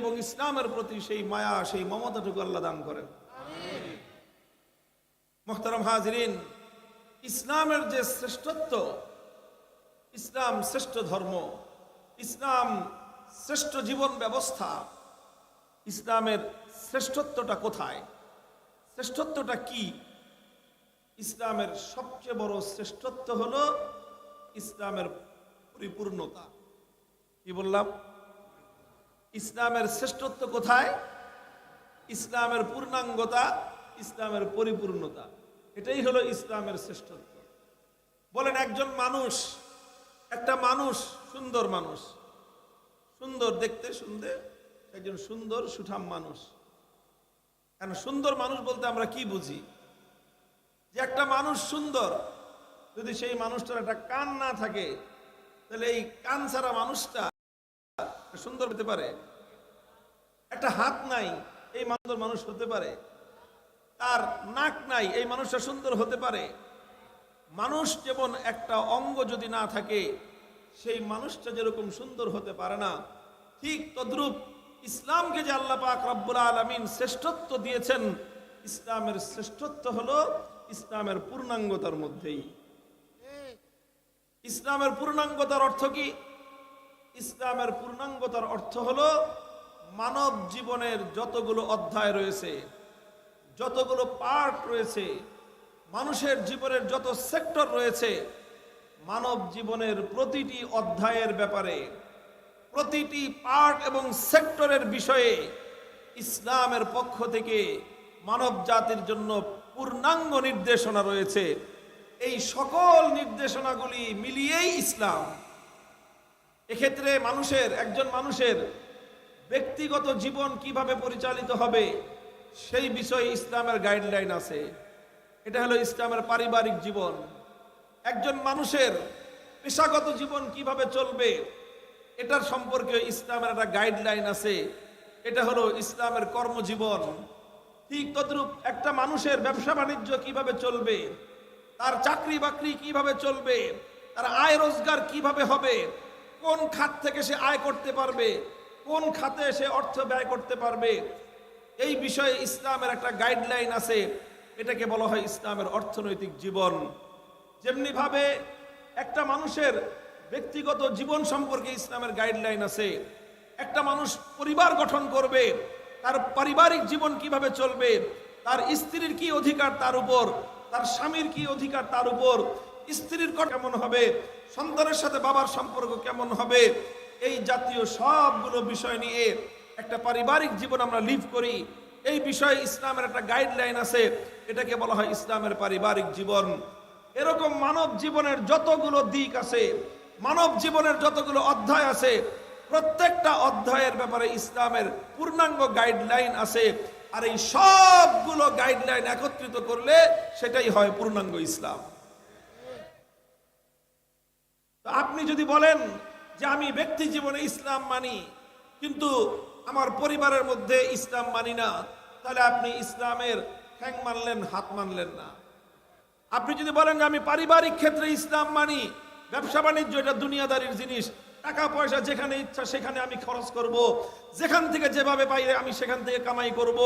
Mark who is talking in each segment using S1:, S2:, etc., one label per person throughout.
S1: এবং ইসলামের প্রতি সেই মায়া, সেই মমতাটুকু আল্লাহ দান করেন। মোহতারাম হাজরিন, ইসলামের যে শ্রেষ্ঠত্ব, ইসলাম শ্রেষ্ঠ ধর্ম, ইসলাম শ্রেষ্ঠ জীবন ব্যবস্থা, ইসলামের শ্রেষ্ঠত্বটা কোথায়? শ্রেষ্ঠত্বটা কি? ইসলামের সবচেয়ে বড় শ্রেষ্ঠত্ব হলো ইসলামের পরিপূর্ণতা। কি বললাম? ইসলামের শ্রেষ্ঠত্ব কোথায়? ইসলামের পূর্ণাঙ্গতা, ইসলামের পরিপূর্ণতা। এটাই হলো ইসলামের শ্রেষ্ঠত্ব। বলেন, একজন মানুষ, একটা মানুষ সুন্দর মানুষ। সুন্দর দেখতে শুনতে, একজন সুন্দর সুঠাম মানুষ। কেন সুন্দর মানুষ বলতে আমরা কি বুঝি? যে একটা মানুষ সুন্দর, যদি সেই মানুষটার একটা কান না থাকে, তাহলে এই কান ছাড়া মানুষটা সুন্দর হতে পারে। একটা হাত নাই, এই সুন্দর মানুষ হতে পারে। তার নাক নাই, এই মানুষটা সুন্দর হতে পারে। মানুষ যেমন একটা অঙ্গ যদি না থাকে, সেই মানুষটা যেরকম সুন্দর হতে পারে না, ঠিক তদ্রূপ ইসলামকে যে আল্লাহ পাক রব্বুল আলমিন শ্রেষ্ঠত্ব দিয়েছেন, ইসলামের শ্রেষ্ঠত্ব হলো ইসলামের পূর্ণাঙ্গতার মধ্যেই। ইসলামের পূর্ণাঙ্গতার অর্থ কি? ইসলামের পূর্ণাঙ্গতার অর্থ হলো মানব জীবনের যতগুলো অধ্যায় রয়েছে, যতগুলো পার্ট রয়েছে, মানুষের জীবনের যত সেক্টর রয়েছে, মানব জীবনের প্রতিটি অধ্যায়ের ব্যাপারে, প্রতিটি পার্ট এবং সেক্টরের বিষয়ে ইসলামের পক্ষ থেকে মানব জাতির জন্য পূর্ণাঙ্গ নির্দেশনা রয়েছে। এই সকল নির্দেশনাগুলি মিলিয়েই ইসলাম এক্ষেত্রে মানুষের, একজন মানুষের ব্যক্তিগত জীবন কীভাবে পরিচালিত হবে, সেই বিষয়ে ইসলামের গাইডলাইন আছে। এটা হলো ইসলামের পারিবারিক জীবন। একজন মানুষের পেশাগত জীবন কীভাবে চলবে, এটার সম্পর্কে ইসলামের একটা গাইডলাইন আছে। এটা হলো ইসলামের কর্মজীবন। ঠিক তদ্রূপ একটা মানুষের ব্যবসা বাণিজ্য কীভাবে চলবে, তার চাকরি বাকরি কীভাবে চলবে, তার আয় রোজগার কীভাবে হবে কোন খাত থেকে সে আয় করতে পারবে? কোন খাতে সে অর্থ ব্যয় করতে পারবে? এই বিষয়ে ইসলামের একটা গাইডলাইন আছে। এটাকে বলা হয় ইসলামের অর্থনৈতিক জীবন। যেমনি ভাবে একটা মানুষের ব্যক্তিগত জীবন সম্পর্কে ইসলামের গাইডলাইন আছে। একটা মানুষ পরিবার গঠন করবে, তার পারিবারিক জীবন কীভাবে চলবে, তার স্ত্রীর কি অধিকার তার উপর, তার স্বামীর কি অধিকার তার উপর স্ত্রীর কেমন হবে? সন্তানের সাথে বাবার সম্পর্ক কেমন হবে? এই জাতীয় সবগুলো বিষয় নিয়ে একটা পারিবারিক জীবন আমরা লিভ করি। এই বিষয়ে ইসলামের একটা গাইডলাইন আছে। এটাকে বলা হয় ইসলামের পারিবারিক জীবন। এরকম মানব জীবনের যতগুলো দিক আছে, মানব জীবনের যতগুলো অধ্যায় আছে, প্রত্যেকটা অধ্যায়ের ব্যাপারে ইসলামের পূর্ণাঙ্গ গাইডলাইন আছে। আর এই সবগুলো গাইডলাইন একত্রিত করলে সেটাই হয় পূর্ণাঙ্গ ইসলাম। আপনি যদি বলেন যে আমি ব্যক্তি জীবনে ইসলাম মানি, কিন্তু আমার পরিবারের মধ্যে ইসলাম মানি না, তাহলে আপনি ইসলামের ঠ্যাং মানলেন, হাত মানলেন না। আপনি যদি বলেন যে আমি পারিবারিক ক্ষেত্রে ইসলাম মানি, ব্যবসা বাণিজ্য এটা দুনিয়াদারির জিনিস টাকা পয়সা যেখানে ইচ্ছা, সেখানে আমি খরচ করব। যেখান থেকে যেভাবে পাই আমি সেখান থেকে কামাই করব।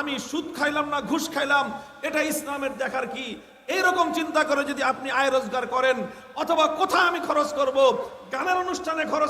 S1: আমি সুদ খাইলাম না, ঘুষ খাইলাম, এটা ইসলামের দেখার কি এইরকম চিন্তা করে যদি আপনি আয় রোজগার করেন, অথবা কোথায় আমি খরচ করব গানের অনুষ্ঠানে খরচ